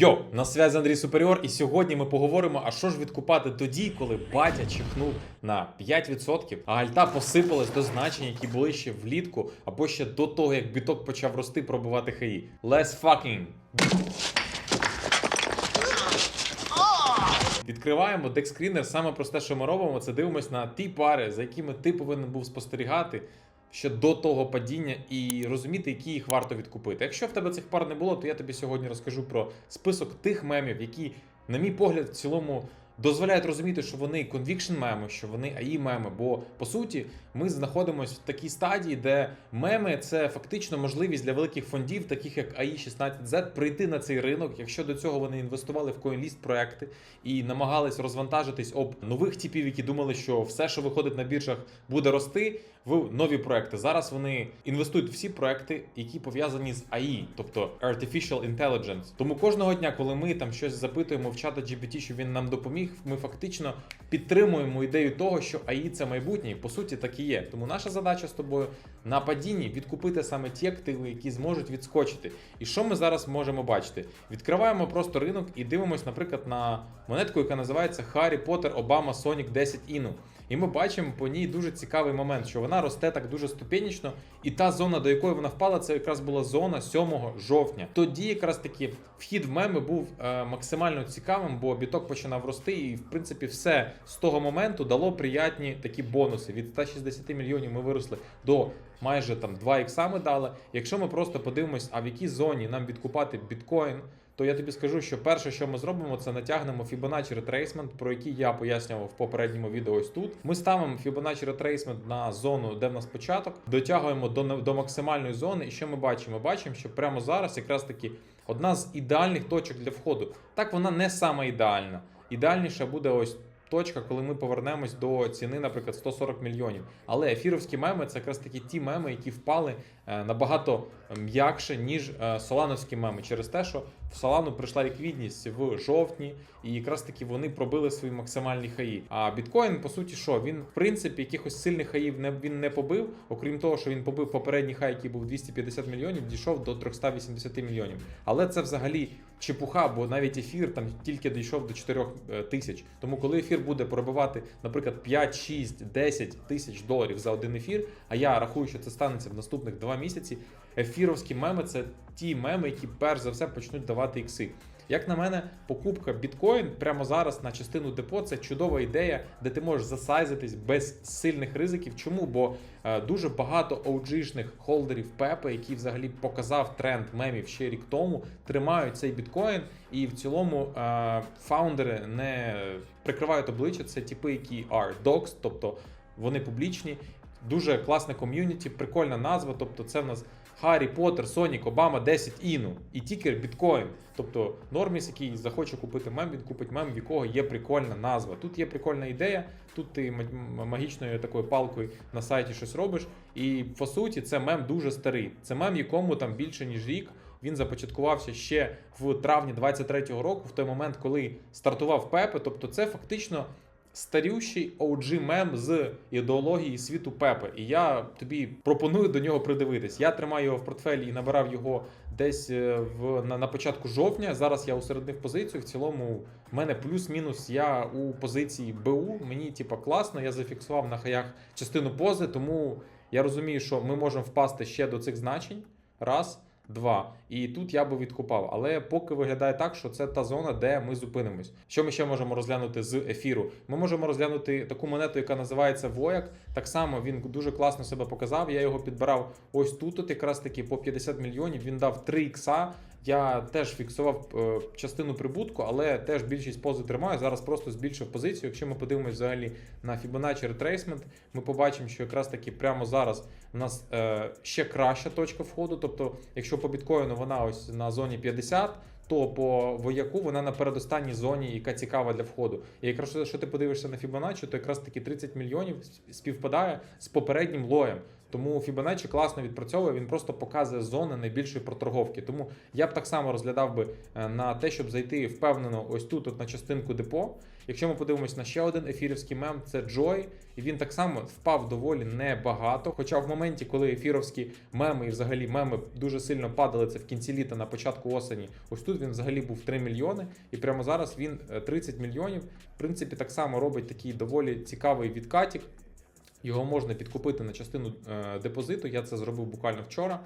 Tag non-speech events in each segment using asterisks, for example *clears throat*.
Йо, на зв'язі Андрій Суперіор, і сьогодні ми поговоримо, а що ж відкупати тоді, коли батя чихнув на 5%, а альта посипалась до значень, які були ще влітку, або ще до того, як біток почав рости, пробивати хаї. Let's fucking Відкриваємо декскрінер. Саме просте, що ми робимо, це дивимось на ті пари, за якими ти повинен був спостерігати ще до того падіння і розуміти, які їх варто відкупити. Якщо в тебе цих пар не було, то я тобі сьогодні розкажу про список тих мемів, які, на мій погляд, в цілому. Дозволяють розуміти, що вони conviction меми, що вони AI меми. Бо по суті ми знаходимося в такій стадії, де меми це фактично можливість для великих фондів, таких як AI 16Z, прийти на цей ринок. Якщо до цього вони інвестували в CoinList проекти і намагались розвантажитись об нових типів, які думали, що все, що виходить на біржах, буде рости в нові проекти. Зараз вони інвестують в всі проекти, які пов'язані з AI, тобто Artificial Intelligence. Тому кожного дня, коли ми там щось запитуємо в чата GPT, щоб він нам допоміг, ми фактично підтримуємо ідею того, що АІ це майбутнє, і по суті так і є. Тому наша задача з тобою на падінні відкупити саме ті активи, які зможуть відскочити. І що ми зараз можемо бачити? Відкриваємо просто ринок і дивимось, наприклад, на монетку, яка називається Harry Potter Obama Sonic 10 Inu. І ми бачимо по ній дуже цікавий момент, що вона росте так дуже ступенічно, і та зона, до якої вона впала, це якраз була зона 7 жовтня. Тоді якраз таки вхід в меми був е, максимально цікавим, бо біток починав рости, і в принципі все з того моменту дало приятні такі бонуси. Від 160 мільйонів ми виросли до майже там 2 ікса ми дали. Якщо ми просто подивимось, а в якій зоні нам відкупати біткоін. То я тобі скажу, що перше, що ми зробимо, це натягнемо Fibonacci Retracement, про який я пояснював в попередньому відео ось тут. Ми ставимо Fibonacci Retracement на зону, де в нас початок, дотягуємо до, до максимальної зони. І що ми бачимо? Ми бачимо, що прямо зараз якраз таки одна з ідеальних точок для входу. Так, вона не саме ідеальна. Ідеальніше буде ось. Точка, коли ми повернемось до ціни, наприклад, 140 мільйонів. Але ефіровські меми це якраз таки ті меми, які впали е, набагато м'якше, ніж е, солановські меми, через те, що в Солану прийшла ліквідність в жовтні, і якраз таки вони пробили свої максимальні хаї. А біткоін, по суті, що він в принципі якихось сильних хаїв не він не побив. Окрім того, що він побив попередній хай, який був 250 мільйонів, дійшов до 380 мільйонів. Але це взагалі чепуха, бо навіть ефір там тільки дійшов до 4 тисяч. Тому коли ефір буде пробивати, наприклад, 5, 6, 10 тисяч доларів за один ефір, а я рахую, що це станеться в наступних 2 місяці. Ефіровські меми це ті меми, які перш за все почнуть давати ікси. Як на мене, покупка біткоін прямо зараз на частину депо це чудова ідея, де ти можеш засайзитись без сильних ризиків. Чому? Бо е, дуже багато OG-шних холдерів Пепе, які взагалі показав тренд мемів ще рік тому, тримають цей біткоін, і в цілому е, фаундери не прикривають обличчя. Це типи, які are dogs, тобто вони публічні. Дуже класне ком'юніті, прикольна назва. Тобто, це в нас Харрі Поттер, Сонік, Обама 10 Іну і тікер біткоін. Тобто Норміс, який захоче купити мем, він купить мем, в якого є прикольна назва. Тут є прикольна ідея, тут ти ма- магічною такою палкою на сайті щось робиш. І по суті, це мем дуже старий. Це мем, якому там більше ніж рік. Він започаткувався ще в травні 23-го року, в той момент, коли стартував Пепе. Тобто, це фактично старющий OG мем з ідеології світу Пепе. І я тобі пропоную до нього придивитись. Я тримаю його в портфелі і набирав його десь е, в на, на початку жовтня. Зараз я усереднив позицію. В цілому в мене плюс-мінус. Я у позиції БУ. Мені типа класно. Я зафіксував на хаях частину пози, тому я розумію, що ми можемо впасти ще до цих значень. Раз. Два. І тут я би відкупав. Але поки виглядає так, що це та зона, де ми зупинимось. Що ми ще можемо розглянути з ефіру? Ми можемо розглянути таку монету, яка називається Вояк. Так само він дуже класно себе показав. Я його підбирав ось тут, от якраз таки по 50 мільйонів. Він дав 3 ікса. Я теж фіксував е, частину прибутку, але теж більшість пози тримаю. Зараз просто збільшив позицію. Якщо ми подивимось взагалі на Fibonacci Retracement, ми побачимо, що якраз таки прямо зараз у нас е, ще краща точка входу. Тобто, якщо по біткоїну вона ось на зоні 50, то по вояку вона на передостанній зоні, яка цікава для входу. І якраз якщо ти подивишся на Fibonacci, то якраз таки 30 мільйонів співпадає з попереднім лоєм. Тому Fibonacci класно відпрацьовує, він просто показує зони найбільшої проторговки. Тому я б так само розглядав би е, на те, щоб зайти впевнено ось тут, от на частинку депо. Якщо ми подивимось на ще один ефірівський мем, це Joy, і він так само впав доволі небагато. Хоча в моменті, коли ефіровські меми і взагалі меми дуже сильно падали, це в кінці літа на початку осені. Ось тут він взагалі був 3 мільйони, і прямо зараз він е, 30 мільйонів. В принципі, так само робить такий доволі цікавий відкатік. Його можна підкупити на частину е, депозиту. Я це зробив буквально вчора.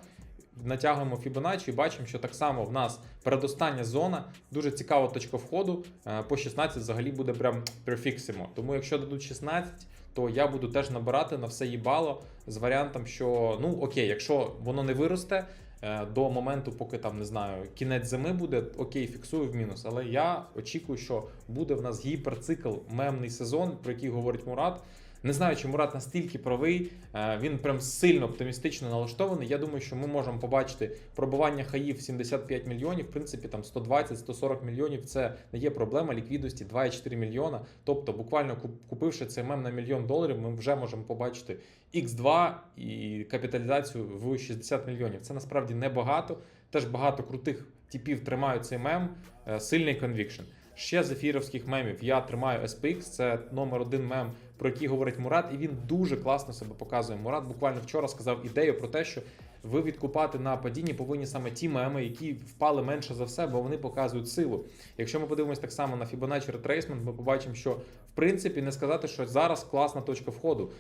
Натягуємо Fibonacci і бачимо, що так само в нас передостання зона, дуже цікава точка входу. Е, По 16 взагалі буде прям перфіксимо. Тому якщо дадуть 16, то я буду теж набирати на все їбало з варіантом, що ну окей, якщо воно не виросте е, до моменту, поки там не знаю, кінець зими буде, окей, фіксую в мінус. Але я очікую, що буде в нас гіперцикл, мемний сезон, про який говорить Мурат. Не знаю, чи Мурат настільки правий, е, він прям сильно оптимістично налаштований. Я думаю, що ми можемо побачити пробування хаїв 75 мільйонів, в принципі, там 120-140 мільйонів це не є проблема ліквідності 2,4 мільйона. Тобто, буквально купивши цей мем на мільйон доларів, ми вже можемо побачити X2 і капіталізацію в 60 мільйонів. Це насправді небагато. Теж багато крутих типів тримають цей мем. Е, Сильний конвікшн. Ще з ефіровських мемів я тримаю SPX, це номер один мем, про які говорить Мурат, і він дуже класно себе показує. Мурат буквально вчора сказав ідею про те, що ви відкупати на падінні повинні саме ті меми, які впали менше за все, бо вони показують силу. Якщо ми подивимось так само на Fibonacci Retracement, ми побачимо, що в принципі не сказати, що зараз класна точка входу.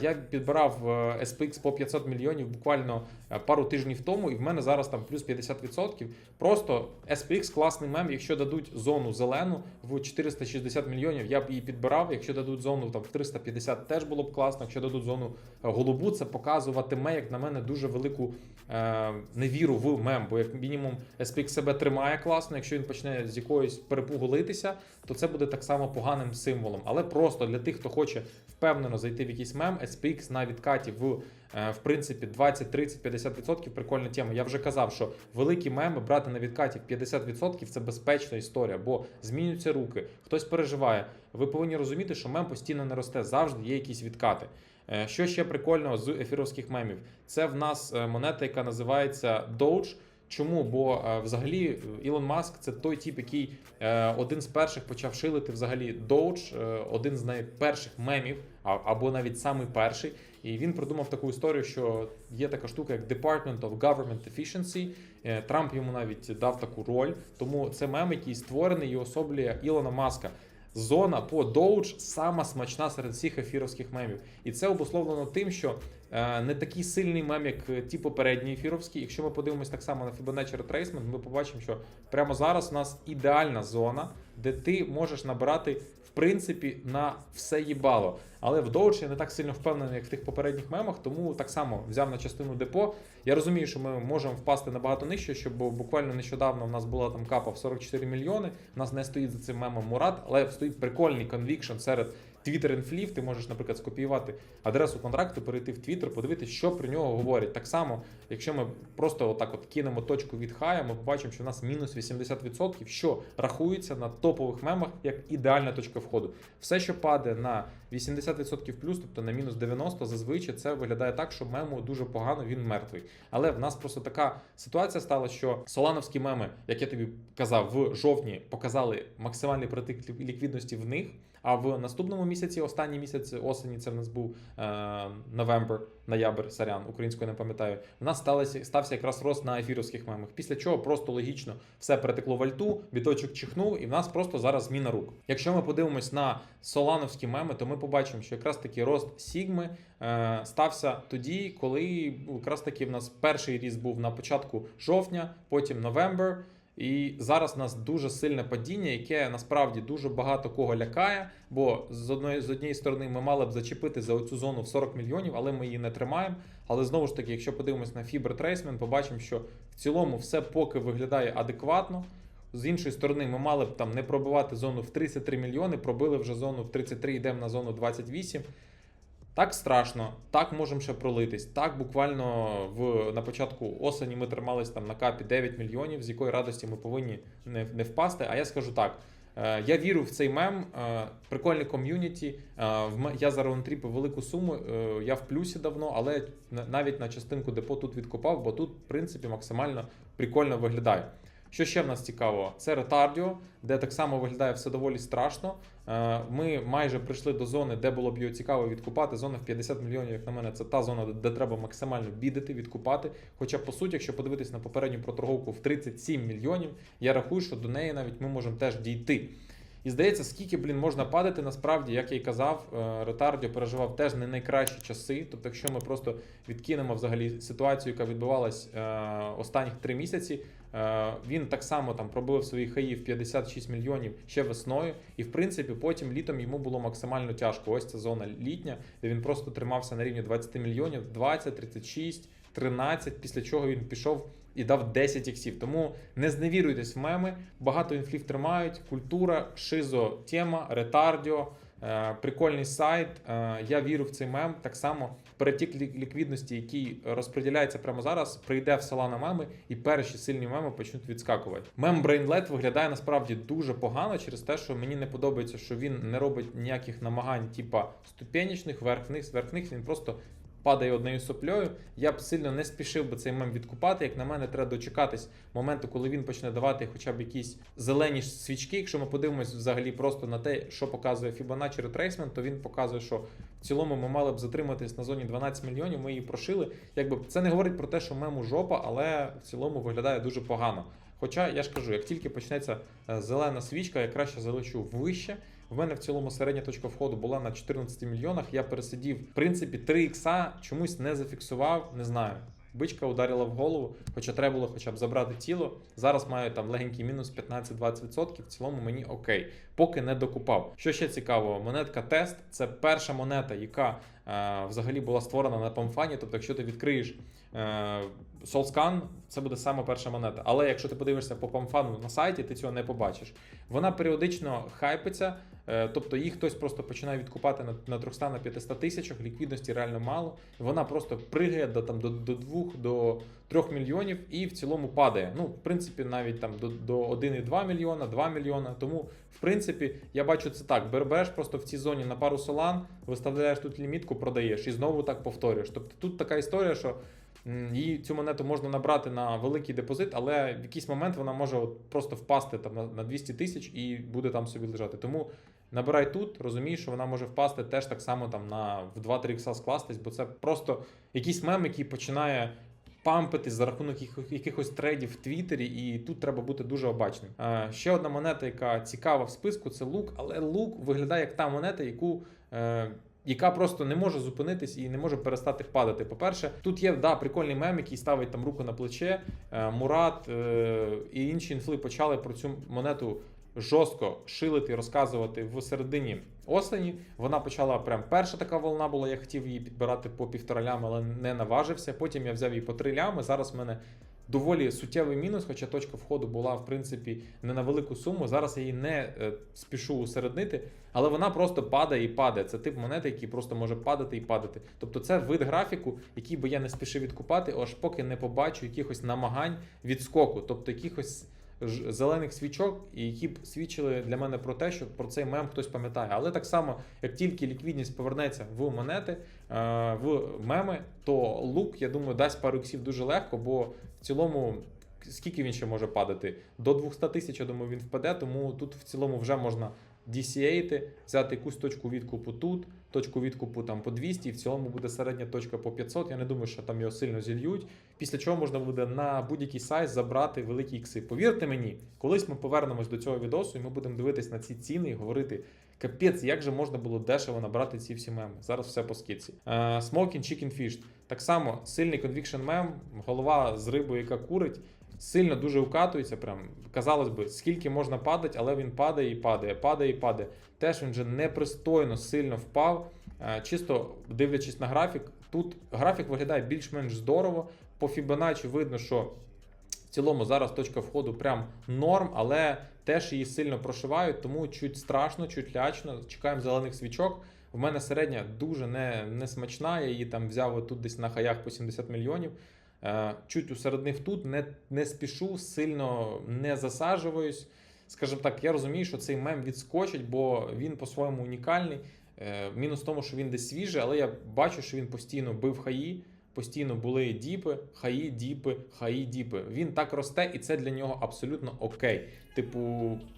Я підбирав е, SPX по 500 мільйонів буквально е, пару тижнів тому, і в мене зараз там плюс 50%. Просто SPX класний мем. Якщо дадуть зону зелену в 460 мільйонів, я б її підбирав. Якщо дадуть зону там в 350, теж було б класно. Якщо дадуть зону е, голубу, це показуватиме, як на мене, дуже велику е, невіру в мем. Бо як мінімум SPX себе тримає класно. Якщо він почне з якоїсь перепугу литися, то це буде так само поганим символом. Але просто для тих, хто хоче впевнено зайти в якийсь мем, SPX на відкаті в, в принципі 20, 30, 50% прикольна тема. Я вже казав, що великі меми брати на відкаті в 50% це безпечна історія, бо змінюються руки, хтось переживає. Ви повинні розуміти, що мем постійно не росте, завжди є якісь відкати. Е, Що ще прикольного з ефіровських мемів? Це в нас е, монета, яка називається Doge. Чому? Бо е, взагалі е, Ілон Маск це той тип, який е, один з перших почав шилити взагалі Doge, е, один з найперших мемів, або навіть самий перший. І він придумав таку історію, що є така штука, як Department of Government Efficiency. Е, Трамп йому навіть дав таку роль. Тому це мем, який створений і особлює Ілона Маска. Зона по Doge сама смачна серед всіх ефіровських мемів. І це обусловлено тим, що е, не такий сильний мем, як е, ті попередні ефіровські. Якщо ми подивимось так само на Fibonacci Retracement, ми побачимо, що прямо зараз у нас ідеальна зона, де ти можеш набирати в принципі на все їбало. Але в Доуч я не так сильно впевнений, як в тих попередніх мемах, тому так само взяв на частину депо. Я розумію, що ми можемо впасти набагато нижче, щоб буквально нещодавно у нас була там капа в 44 мільйони. У нас не стоїть за цим мемом Мурат, але стоїть прикольний конвікшн серед Twitter інфлів. Ти можеш, наприклад, скопіювати адресу контракту, перейти в Twitter, подивитися, що про нього говорять. Так само, якщо ми просто отак от кинемо точку від хая, ми побачимо, що у нас мінус 80%, що рахується на топових мемах як ідеальна точка входу. Все, що падає на 80% плюс, тобто на мінус 90, зазвичай це виглядає так, що мему дуже погано, він мертвий. Але в нас просто така ситуація стала, що солановські меми, як я тобі казав, в жовтні показали максимальний притик ліквідності в них. А в наступному місяці, останній місяць осені, це в нас був е, новембр, ноябрь, сорян, українською не пам'ятаю. У нас сталося стався якраз рост на ефіровських мемах. Після чого просто логічно все перетекло в альту, біточок чихнув, і в нас просто зараз зміна рук. Якщо ми подивимось на солановські меми, то ми побачимо, що якраз таки рост Сігми е, стався тоді, коли якраз таки в нас перший ріст був на початку жовтня, потім новембр. І зараз у нас дуже сильне падіння, яке насправді дуже багато кого лякає. Бо з одної з однієї сторони ми мали б зачепити за оцю зону в 40 мільйонів, але ми її не тримаємо. Але знову ж таки, якщо подивимось на Fiber Tracement, побачимо, що в цілому все поки виглядає адекватно. З іншої сторони, ми мали б там не пробивати зону в 33 мільйони, пробили вже зону в 33, йдемо на зону 28. Так страшно, так можемо ще пролитись. Так буквально в на початку осені ми тримались там на капі 9 мільйонів, з якої радості ми повинні не, не впасти. А я скажу так: Е, Я вірю в цей мем, е, прикольне ком'юніті. Е, Я зараз онтріпив велику суму. Я в плюсі давно, але на- навіть на частинку депо тут відкупав, бо тут, в принципі, максимально прикольно виглядає. Що ще в нас цікаво? Це ретардіо, де так само виглядає все доволі страшно. Е, Ми майже прийшли до зони, де було б його цікаво відкупати. Зона в 50 мільйонів, як на мене, це та зона, де треба максимально бідити, відкупати. Хоча, по суті, якщо подивитись на попередню проторговку в 37 мільйонів, я рахую, що до неї навіть ми можемо теж дійти. І здається, скільки, блін, можна падати, насправді, як я й казав, е, Ретардіо переживав теж не найкращі часи. Тобто, якщо ми просто відкинемо взагалі ситуацію, яка відбувалась е, останніх три місяці, е, він так само там пробив свої хаї в 56 мільйонів ще весною. І в принципі, потім літом йому було максимально тяжко. Ось ця зона літня, де він просто тримався на рівні 20 мільйонів, 20, 36, 13, після чого він пішов і дав 10 іксів. Тому не зневіруйтесь в меми. Багато інфлів тримають. Культура, шизо, тема, ретардіо. е, Прикольний сайт. Е, Я вірю в цей мем. Так само перетік ліквідності, який розподіляється прямо зараз, прийде в села на меми, і перші сильні меми почнуть відскакувати. Мем Brainlet виглядає насправді дуже погано через те, що мені не подобається, що він не робить ніяких намагань, типа ступенічних, верх-вниз, верх-вниз. Він просто падає однією соплею. Я б сильно не спішив би цей мем відкупати. Як на мене, треба дочекатись моменту, коли він почне давати хоча б якісь зелені свічки. Якщо ми подивимось взагалі просто на те, що показує Fibonacci Retracement, то він показує, що в цілому ми мали б затриматись на зоні 12 мільйонів. Ми її прошили. Якби це не говорить про те, що мему жопа, але в цілому виглядає дуже погано. Хоча я ж кажу, як тільки почнеться е, зелена свічка, я краще залечу вище. В мене в цілому середня точка входу була на 14 мільйонах. Я пересидів, в принципі, 3 ікса чомусь не зафіксував, не знаю. Бичка ударила в голову, хоча треба було хоча б забрати тіло. Зараз маю там легенький мінус 15-20%. В цілому мені окей, поки не докупав. Що ще цікаво, монетка тест це перша монета, яка е, взагалі була створена на памфані. Тобто, якщо ти відкриєш е, Solscan, це буде саме перша монета. Але якщо ти подивишся по памфану на сайті, ти цього не побачиш. Вона періодично хайпиться. Е, Тобто їх хтось просто починає відкупати на 300 на 500 тисячах, ліквідності реально мало. Вона просто пригає до там до, до 2 до 3 мільйонів і в цілому падає. Ну, в принципі, навіть там до, до 1,2 мільйона, 2 мільйона. Тому, в принципі, я бачу це так: береш просто в цій зоні на пару солан, виставляєш тут лімітку, продаєш і знову так повторюєш. Тобто тут така історія, що. Її цю монету можна набрати на великий депозит, але в якийсь момент вона може от просто впасти там на, на 200 тисяч і буде там собі лежати. Тому набирай тут, розумієш, що вона може впасти теж так само там на в 2-3 ікса скластись, бо це просто якийсь мем, який починає пампити за рахунок якихось трейдів в Твіттері, і тут треба бути дуже обачним. Е, ще одна монета, яка цікава в списку, це лук, але лук виглядає як та монета, яку. Яка просто не може зупинитись і не може перестати падати. По-перше, тут є да, прикольний мем, який ставить там руку на плече. Е, Мурат е, і інші інфли почали про цю монету жорстко шилити розказувати в середині осені. Вона почала прям перша така волна була. Я хотів її підбирати по півтора лями, але не наважився. Потім я взяв її по три лями. Зараз в мене. Доволі суттєвий мінус, хоча точка входу була в принципі не на велику суму. Зараз я її не е, спішу усереднити, але вона просто падає і падає. Це тип монети, який просто може падати і падати. Тобто це вид графіку, який би я не спішив відкупати, аж поки не побачу якихось намагань відскоку, тобто якихось зелених свічок, які б свідчили для мене про те, що про цей мем хтось пам'ятає. Але так само, як тільки ліквідність повернеться в монети, в меми, то лук, я думаю, дасть пару іксів дуже легко, бо в цілому. Скільки він ще може падати? До 200 тисяч, я думаю, він впаде, тому тут в цілому вже можна DCA, взяти якусь точку відкупу тут, точку відкупу там по 200, і в цілому буде середня точка по 500. Я не думаю, що там його сильно зільють. Після чого можна буде на будь-який сайт забрати великі ікси. Повірте мені, колись ми повернемось до цього відосу, і ми будемо дивитись на ці ціни і говорити. Капець, як же можна було дешево набрати ці всі меми? Зараз все по скидці. Smoking Chicken Fish. Так само сильний conviction мем, голова з рибою, яка курить, сильно дуже укатується. Прям казалось би, скільки можна падати, але він падає і падає, падає і падає. Теж він вже непристойно сильно впав. Е, Чисто дивлячись на графік, тут графік виглядає більш-менш здорово. По Fibonacci видно, що в цілому зараз точка входу прям норм, але теж її сильно прошивають, тому чуть страшно, чуть лячно. Чекаємо зелених свічок. В мене середня дуже не, не смачна. Я її там взяв тут десь на хаях по 70 мільйонів. Е, Чуть усереднив тут, не, не спішу, сильно не засаджуюсь. скажімо так, я розумію, що цей мем відскочить, бо він по-своєму унікальний. Е, Мінус в тому, що він десь свіжий, але я бачу, що він постійно бив хаї, постійно були діпи, хаї, діпи, хаї, діпи. Він так росте, і це для нього абсолютно окей. Типу,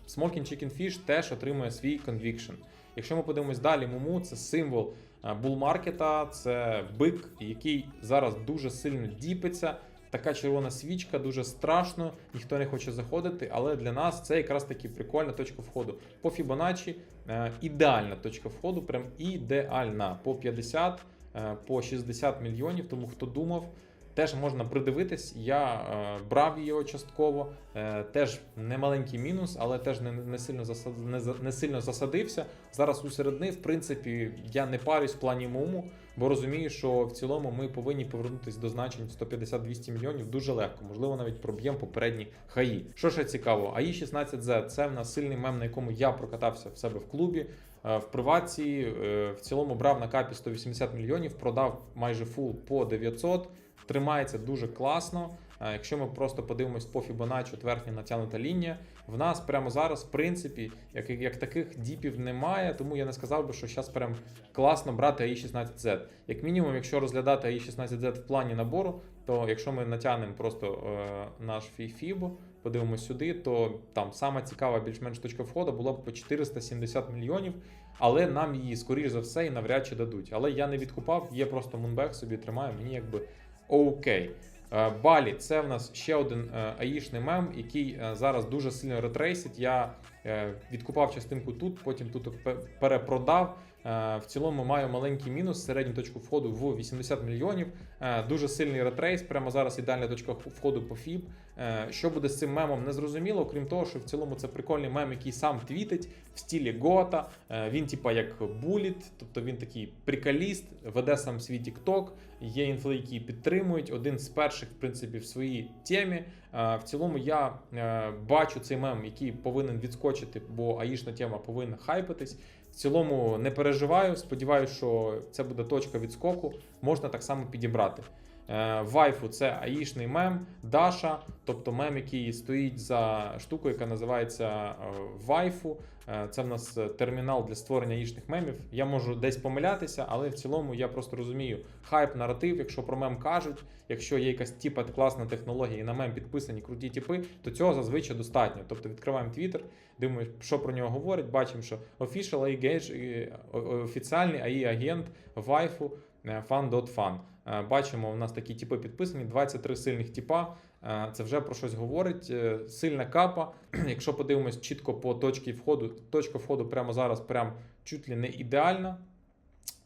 Smoking Chicken Fish теж отримує свій conviction. Якщо ми подивимось далі, Муму це символ булмаркета, це бик, який зараз дуже сильно діпиться. Така червона свічка, дуже страшно, ніхто не хоче заходити, але для нас це якраз таки прикольна точка входу. По Fibonacci е, ідеальна точка входу, прям ідеальна. По 50, е, по 60 мільйонів. Тому хто думав, теж можна придивитись. Я е, брав його частково, е, теж немаленький мінус, але теж не, не, сильно засад, не, не сильно засадився. Зараз у середини, в принципі, я не парюсь в плані муму, бо розумію, що в цілому ми повинні повернутися до значень 150-200 мільйонів дуже легко. Можливо, навіть проб'ємо попередні хаї. Що ще цікаво, АІ 16Z це в нас сильний мем, на якому я прокатався в себе в клубі. Е, В приватці в цілому брав на капі 180 мільйонів, продав майже фул по 900. Тримається дуже класно. Е, Якщо ми просто подивимось по Fibonacci, верхня натягнута лінія, в нас прямо зараз, в принципі, як, як таких діпів немає, тому я не сказав би, що зараз прям класно брати AI16Z. Як мінімум, якщо розглядати AI16Z в плані набору, то якщо ми натягнемо просто е, наш FIBO, подивимось сюди, то там сама цікава більш-менш точка входу була б по 470 мільйонів, але нам її, скоріш за все, і навряд чи дадуть. Але я не відкупав, є просто мунбек собі тримаю, мені якби окей. Е, Балі це в нас ще один е, аїшний мем, який е, зараз дуже сильно ретрейсить. Я відкупав частинку тут, потім тут перепродав. Е, В цілому маю маленький мінус, середню точку входу в 80 мільйонів. Е, Дуже сильний ретрейс. Прямо зараз ідеальна точка входу по FIB. Е, Що буде з цим мемом, не зрозуміло, крім того, що в цілому це прикольний мем, який сам твітить в стілі Гота. Він, типа, як буліт, тобто він такий приколіст, веде сам свій TikTok, є інфли, які підтримують. Один з перших, в принципі, в своїй темі. В цілому я бачу цей мем, який повинен відскочити, бо аїшна тема повинна хайпитись. Цілому не переживаю. Сподіваюся, що це буде точка відскоку. Можна так само підібрати. Е, Вайфу це аїшний мем, Даша, тобто мем, який стоїть за штукою, яка називається е, Вайфу. Е, Це в нас термінал для створення аїшних мемів. Я можу десь помилятися, але в цілому я просто розумію хайп, наратив. Якщо про мем кажуть, якщо є якась типа класна технологія і на мем підписані круті типи, то цього зазвичай достатньо. Тобто відкриваємо Twitter, дивимося, що про нього говорять. Бачимо, що official AI офіціальний AI агент Вайфу е, fan.fan. Е, Бачимо, у нас такі типи підписані, 23 сильних типа. Е, Це вже про щось говорить. Е, Сильна капа. *clears throat* Якщо подивимось чітко по точці входу, точка входу прямо зараз прям чуть ли не ідеальна.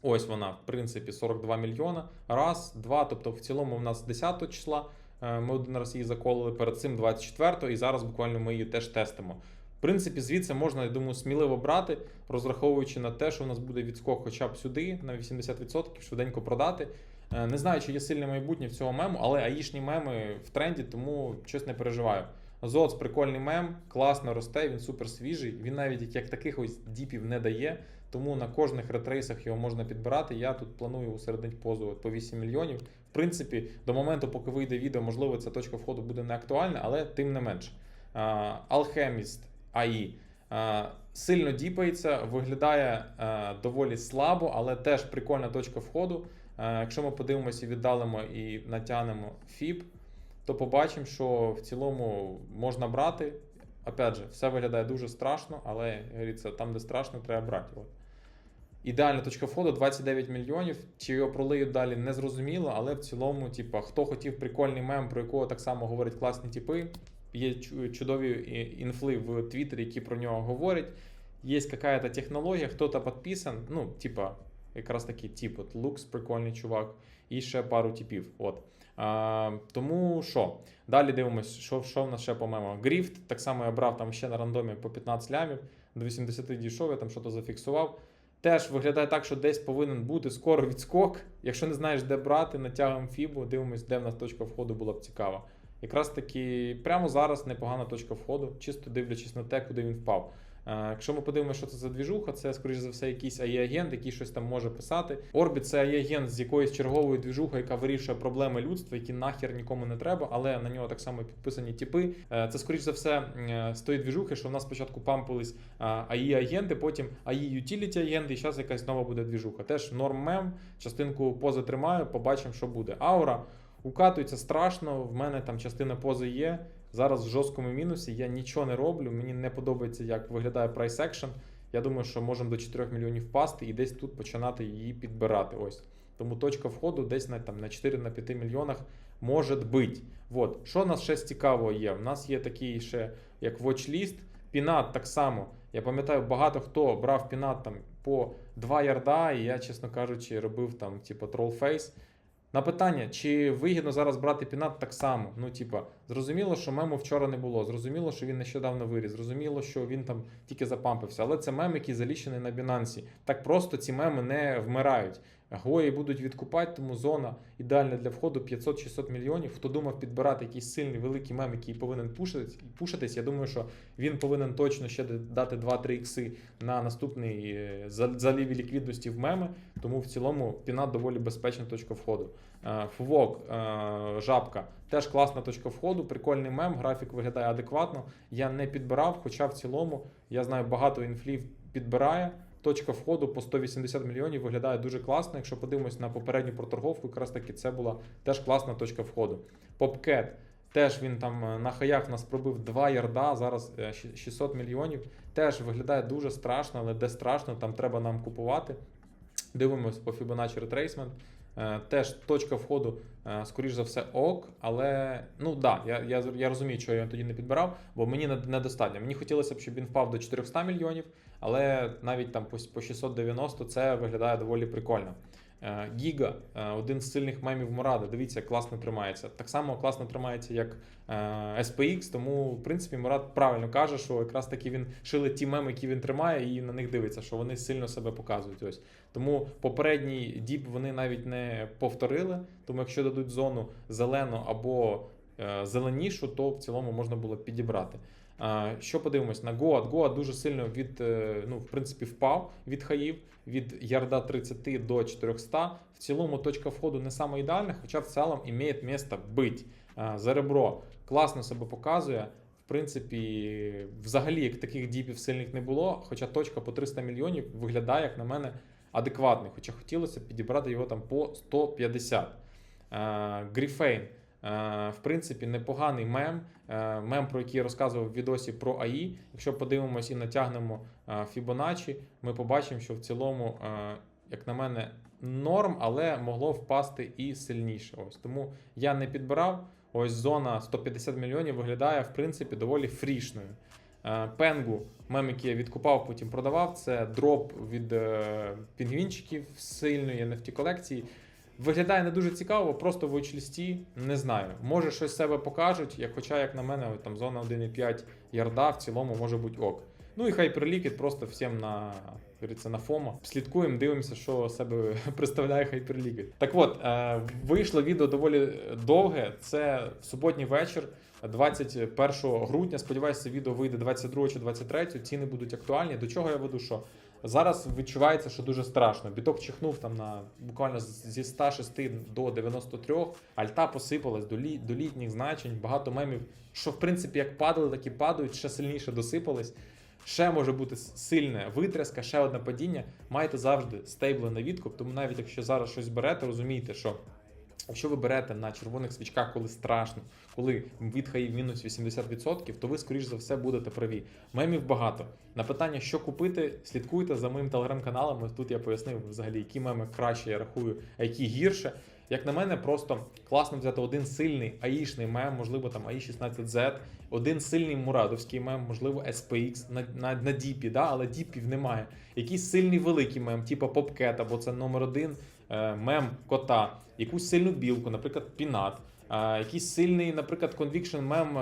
Ось вона, в принципі, 42 мільйона. Раз, два. Тобто, в цілому в нас 10 числа. е, Ми один раз її заколили перед цим 24-го, і зараз буквально ми її теж тестимо. В принципі, звідси можна, я думаю, сміливо брати, розраховуючи на те, що у нас буде відскок хоча б сюди на 80%, швиденько продати. Е, Не знаю, чи є сильне майбутнє в цього мему, але аїшні меми в тренді, тому щось не переживаю. Зоц прикольний мем, класно росте, він супер свіжий. Він навіть як- таких ось діпів не дає. Тому на кожних ретрейсах його можна підбирати. Я тут планую усереднити позу по 8 мільйонів. В принципі, до моменту, поки вийде відео, можливо, ця точка входу буде не актуальна, але тим не менш. Алхеміст АІ сильно діпається, виглядає е, доволі слабо, але теж прикольна точка входу. Е, Якщо ми подивимося і віддалимо і натягнемо FIB, то побачимо, що в цілому можна брати. Опять же, все виглядає дуже страшно, але говориться, там, де страшно, треба брати. От. Ідеальна точка входу 29 мільйонів. Чи його пролиють далі, не зрозуміло, але в цілому, типа, хто хотів прикольний мем, про якого так само говорять класні типи. Є чудові інфли в Твіттері, які про нього говорять. Є якась технологія, хто-то підписан, ну, типа, якраз такий тип, от Лукс, прикольний чувак, і ще пару типів. От. А, тому що? Далі дивимось, що, що в нас ще по мемам. Гріфт, так само я брав там ще на рандомі по 15 лямів, до 80 дійшов, я там щось зафіксував. Теж виглядає так, що десь повинен бути скоро відскок. Якщо не знаєш, де брати, натягуємо фібу, дивимось, де в нас точка входу була б цікава. Якраз таки прямо зараз непогана точка входу, чисто дивлячись на те, куди він впав. Е, Якщо ми подивимося, що це за двіжуха, це, скоріш за все, якийсь AI-агент, який щось там може писати. Orbit це AI-агент з якоюсь черговою двіжухою, яка вирішує проблеми людства, які нахер нікому не треба, але на нього так само підписані типи. Е, Це, скоріш за все, е, з тої двіжухи, що в нас спочатку пампились AI-агенти, потім AI-utility-агенти, і зараз якась нова буде двіжуха. Теж норм мем, частинку пози тримаю, побачимо, що буде. Аура укатується страшно. В мене там частина пози є. Зараз в жорсткому мінусі я нічого не роблю. Мені не подобається, як виглядає price action. Я думаю, що можемо до 4 мільйонів впасти і десь тут починати її підбирати. Ось. Тому точка входу десь на, там, на 4-5 мільйонах може бути. Вот. Що у нас ще з цікавого є? У нас є такий ще як watchlist. Пінат так само. Я пам'ятаю, багато хто брав пінат там по 2 ярда, і я, чесно кажучи, робив там, типу, тролфейс. На питання, чи вигідно зараз брати пінат так само. Ну, типа, зрозуміло, що мему вчора не було. Зрозуміло, що він нещодавно виріс. Зрозуміло, що він там тільки запампився. Але це мем, який заліщений на бінансі. Так просто ці меми не вмирають. Гої будуть відкупати, тому зона ідеальна для входу 500-600 мільйонів. Хто думав підбирати якийсь сильний великий мем, який повинен пушитись, пушитись, я думаю, що він повинен точно ще дати 2-3 ікси на наступний е, заліві ліквідності в меми. Тому в цілому пінат доволі безпечна точка входу. Е, Фувок, е, жабка теж класна точка входу, прикольний мем, графік виглядає адекватно. Я не підбирав, хоча в цілому я знаю багато інфлів підбирає. Точка входу по 180 мільйонів виглядає дуже класно. Якщо подивимось на попередню проторговку, якраз таки це була теж класна точка входу. Попкет теж він там е, на хаях нас пробив 2 ярда, зараз е, 600 мільйонів. Теж виглядає дуже страшно, але де страшно, там треба нам купувати. Дивимось по Fibonacci Retracement. Е, Теж точка входу, е, скоріш за все, ок, але ну да, я, я, я розумію, що я тоді не підбирав, бо мені недостатньо. Мені хотілося б, щоб він впав до 400 мільйонів, але навіть там по 690 це виглядає доволі прикольно. Е, Гіга, е, один з сильних мемів Мурада. Дивіться, класно тримається. Так само класно тримається, як е, SPX, тому в принципі Мурад правильно каже, що якраз таки він шили ті меми, які він тримає, і на них дивиться, що вони сильно себе показують. Ось тому попередній діп вони навіть не повторили. Тому якщо дадуть зону зелену або зеленішу, то в цілому можна було підібрати. Що подивимось на Goat? Goat дуже сильно від, е, ну, в принципі, впав від хаїв від ярда 30 до 400. В цілому точка входу не саме ідеальна, хоча в цілому має місце бить. За ребро класно себе показує. В принципі, взагалі, як таких діпів сильних не було, хоча точка по 300 мільйонів виглядає, як на мене, адекватний. Хоча хотілося підібрати його там по 150. Е, Гріфейн. Е, В принципі, непоганий мем. Е, Мем, про який я розказував в відосі про АІ. Якщо подивимось і натягнемо е, Fibonacci, ми побачимо, що в цілому, е, як на мене, норм, але могло впасти і сильніше. Ось тому я не підбирав. Ось зона 150 мільйонів виглядає в принципі доволі фрішною. Е, Пенгу, мем, який я відкупав, потім продавав. Це дроп від е, пінгвінчиків сильної NFT колекції. Виглядає не дуже цікаво, просто в очлісті, не знаю. Може щось себе покажуть, як, хоча, як на мене, там зона 1,5 ярда в цілому може бути ок. Ну і Hyperliquid просто всім на, говориться, на фома. Слідкуємо, дивимося, що себе *laughs* представляє Hyperliquid. Так от, е, вийшло відео доволі довге. Це в суботній вечір. 21 грудня. Сподіваюся, відео вийде 22 чи 23. Ціни будуть актуальні. До чого я веду? Що зараз відчувається, що дуже страшно. Біток чихнув там на буквально зі 106 до 93. Альта посипалась до, лі, до літніх значень. Багато мемів, що в принципі як падали, так і падають, ще сильніше досипались. Ще може бути с- сильна витряска, ще одне падіння. Маєте завжди стейбли на відкуп. Тому навіть якщо зараз щось берете, розумійте, що Якщо ви берете на червоних свічках, коли страшно, коли від хаїв мінус 80%, то ви, скоріш за все, будете праві. Мемів багато. На питання, що купити, слідкуйте за моїм телеграм-каналом. Тут я пояснив взагалі, які меми краще я рахую, а які гірше. Як на мене, просто класно взяти один сильний аїшний мем, можливо, там AI16Z, один сильний мурадовський мем, можливо, SPX на, на, на діпі, да? але діпів немає. Якийсь сильний великий мем, типу Popcat, або це номер один мем кота, якусь сильну білку, наприклад, пінат. е, Якийсь сильний, наприклад, conviction мем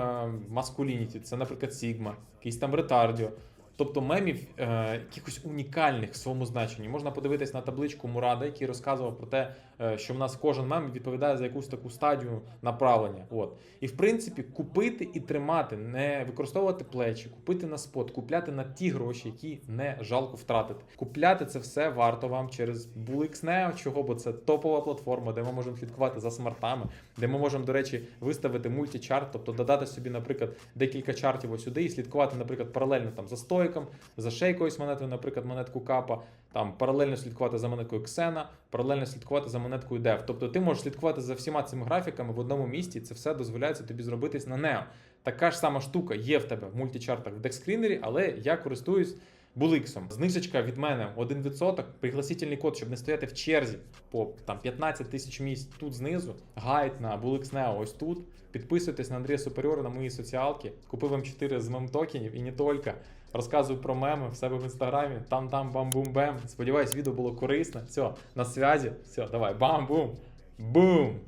маскулініті, це, наприклад, Sigma, якийсь там ретардіо. Тобто мемів е, якихось унікальних в своєму значенні. Можна подивитись на табличку Мурада, який розказував про те, е, що в нас кожен мем відповідає за якусь таку стадію направлення. От. І в принципі, купити і тримати, не використовувати плечі, купити на спот, купляти на ті гроші, які не жалко втратити. Купляти це все варто вам через BullX Neo, чого, бо це топова платформа, де ми можемо слідкувати за смартами, де ми можемо, до речі, виставити мультичарт, тобто додати собі, наприклад, декілька чартів ось сюди і слідкувати, наприклад, паралельно там за стойком, за ще якоюсь монетою, наприклад, монетку капа, там паралельно слідкувати за монеткою Ксена, паралельно слідкувати за монеткою DEV. Тобто ти можеш слідкувати за всіма цими графіками в одному місці, це все дозволяється тобі зробитись на Neo. Така ж сама штука є в тебе в мультичартах в декскрінері, але я користуюсь Буликсом. Знижечка від мене 1%, пригласительний код, щоб не стояти в черзі по там 15 тисяч місць тут знизу. Гайд на Neo ось тут. Підписуйтесь на Андрія Суперіора на мої соціалки. Купив М4 з мем-токенів і не тільки. Розказую про меми в себе в інстаграмі. Там там бам бум бем Сподіваюсь, відео було корисне. Все, на связі. Все, давай, бам-бум. Бум!